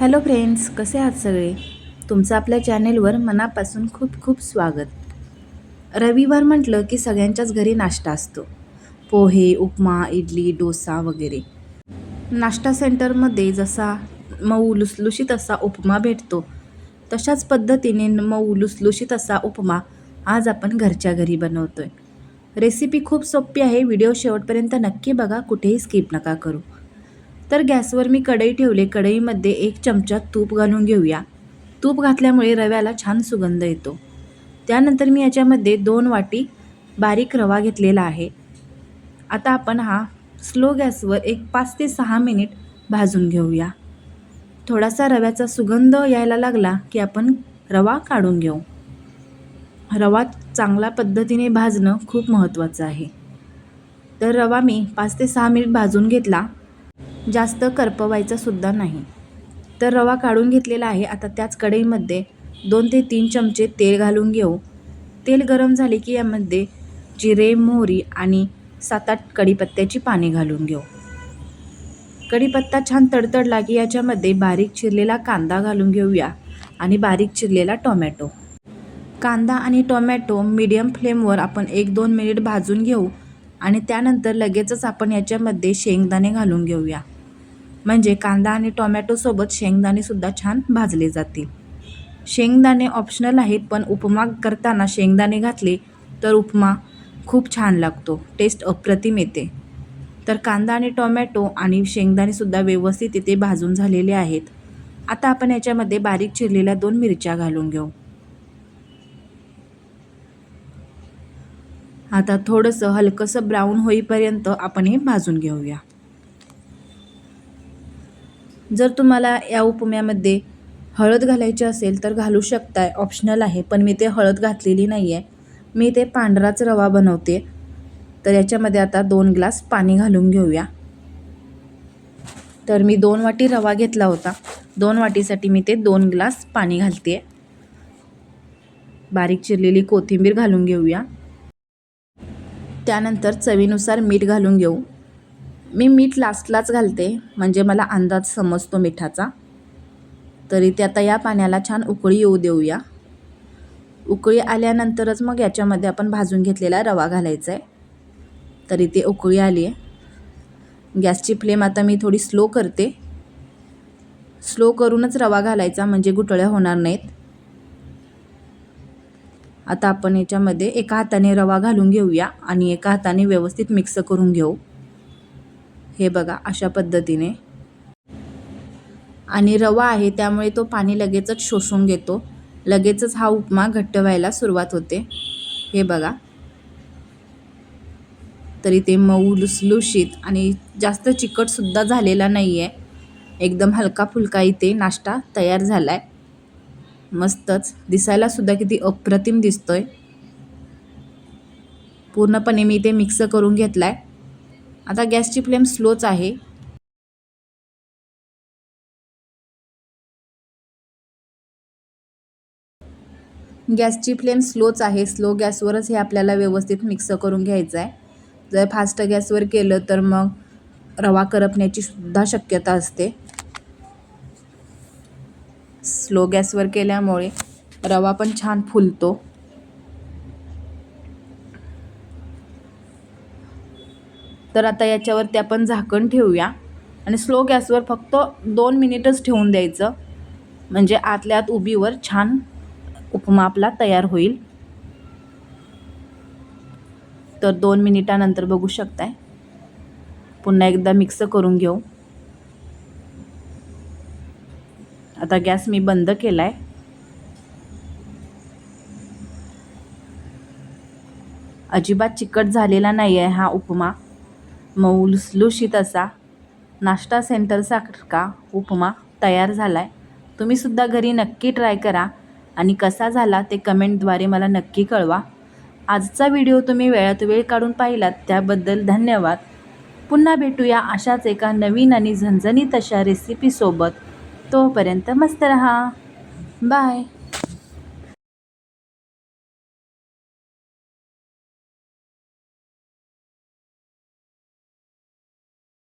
Hello friends कसे आहात सगळे? तुमचं आपल्या चॅनेलवर मनापासून खूप खूप स्वागत. रविवार म्हटलं की सगळ्यांच्याच घरी नाश्ता असतो. पोहे उपमा इडली डोसा वगैरे. नाश्ता सेंटरमध्ये जसा मऊ लुसलुशीत असा उपमा भेटतो तशाच पद्धतीने मऊ लुसलुशीत असा उपमा आज आपण घरच्या घरी बनवतो आहे रेसिपी खूप सोपी आहे व्हिडिओ शेवटपर्यंत नक्की बघा कुठेही स्किप नका करू. तर गॅसवर मी कढई ठेवले. कढईमध्ये एक चमचा तूप घालून घेऊया. तूप घातल्यामुळे रव्याला छान सुगंध येतो. त्यानंतर मी याच्यामध्ये दोन वाटी बारीक रवा घेतलेला आहे. आता आपण हा स्लो गॅसवर एक पाच ते सहा मिनिट भाजून घेऊया. थोडासा रव्याचा सुगंध यायला लागला की आपण रवा काढून घेऊ. रवा चांगल्या पद्धतीने भाजणं खूप महत्त्वाचं आहे. तर रवा मी पाच ते सहा मिनिट भाजून घेतला. जास्त करपवायचा सुद्धा नाही. तर रवा काढून घेतलेला आहे. आता त्याच कढईमध्ये दोन ते तीन चमचे तेल घालून घेऊ. तेल गरम झाले की यामध्ये जिरे मोहरी आणि सात आठ कढीपत्त्याची पाने घालून घेऊ. कढीपत्ता छान तडतडला की याच्यामध्ये बारीक चिरलेला कांदा घालून घेऊया आणि बारीक चिरलेला टोमॅटो. कांदा आणि टोमॅटो मीडियम फ्लेमवर आपण एक दोन मिनिट भाजून घेऊ आणि त्यानंतर लगेचच आपण याच्यामध्ये शेंगदाणे घालून घेऊया. म्हणजे कांदा आणि टोमॅटोसोबत शेंगदाणेसुद्धा छान भाजले जातील. शेंगदाणे ऑप्शनल आहेत पण उपमा करताना शेंगदाणे घातले तर उपमा खूप छान लागतो. टेस्ट अप्रतिम येते. तर कांदा आणि टोमॅटो आणि शेंगदाणेसुद्धा व्यवस्थित इथे भाजून झालेले आहेत. आता आपण याच्यामध्ये बारीक चिरलेल्या दोन मिरच्या घालून घेऊ. आता थोडंसं हलकंसं ब्राऊन होईपर्यंत आपण हे भाजून घेऊया. जर तुम्हाला या उपम्यामध्ये हळद घालायची असेल तर घालू शकताय. ऑप्शनल आहे. पण मी ते हळद घातलेली नाही आहे मी ते पांढराच रवा बनवते. तर याच्यामध्ये आता दोन ग्लास पाणी घालून घेऊया. तर मी दोन वाटी रवा घेतला होता. दोन वाटीसाठी मी ते दोन ग्लास पाणी घालते. बारीक चिरलेली कोथिंबीर घालून घेऊया. त्यानंतर चवीनुसार मीठ घालून घेऊ. मी मीठ लास्टलाच घालते म्हणजे मला अंदाज समजतो मिठाचा. तरी ते आता या पाण्याला छान उकळी येऊ देऊया. उकळी आल्यानंतरच मग याच्यामध्ये आपण भाजून घेतलेला रवा घालायचा आहे. तरी ते उकळी आली आहे. गॅसची फ्लेम आता मी थोडी स्लो करते. स्लो करूनच रवा घालायचा म्हणजे गुटळ्या होणार नाहीत. आता आपण याच्यामध्ये एका हाताने रवा घालून घेऊया आणि एका हाताने व्यवस्थित मिक्स करून घेऊ. हे बघा अशा पद्धतीने. आणि रवा आहे त्यामुळे तो पाणी लगेचच शोषून घेतो. लगेचच हा उपमा घट्ट व्हायला सुरुवात होते. हे बघा. तरी ते मऊ लुसलुशीत आणि जास्त चिकटसुद्धा झालेला नाही आहे एकदम हलका फुलका इथे नाश्ता तयार झाला आहे मस्तच दिसायलासुद्धा किती अप्रतिम दिसतोय. पूर्णपणे मी ते मिक्स करून घेतला आहे आता गॅसची फ्लेम स्लोच आहे. गॅसची फ्लेम स्लोच आहे. स्लो गॅसवरच हे आपल्याला व्यवस्थित मिक्स करून घ्यायचं आहे जर फास्ट गॅसवर केलं तर मग रवा करपण्याची सुद्धा शक्यता असते. स्लो गॅसवर केल्यामुळे रवा पण छान फुलतो. तर आता याच्यावरती आपण झाकण ठेवूया. आणि स्लो गॅसवर फक्त दोन मिनिटच ठेवून द्यायचं. म्हणजे आतल्या आत उभीवर छान उपमा आपला तयार होईल. तर दोन मिनिटानंतर बघू शकताय. पुन्हा एकदा मिक्स करून घेऊ. आता गॅस मी बंद केला आहे अजिबात चिकट झालेला नाही आहे हा उपमा. मऊ लुसलुशीत असा. नाश्ता सेंटरसारखा उपमा तयार झाला आहे तुम्हीसुद्धा घरी नक्की ट्राय करा आणि कसा झाला ते कमेंटद्वारे मला नक्की कळवा. आजचा व्हिडिओ तुम्ही वेळात वेळ काढून पाहिलात त्याबद्दल धन्यवाद. पुन्हा भेटूया अशाच एका नवीन आणि झणझणीत अशा रेसिपीसोबत तोपर्यंत मस्त रहा. बाय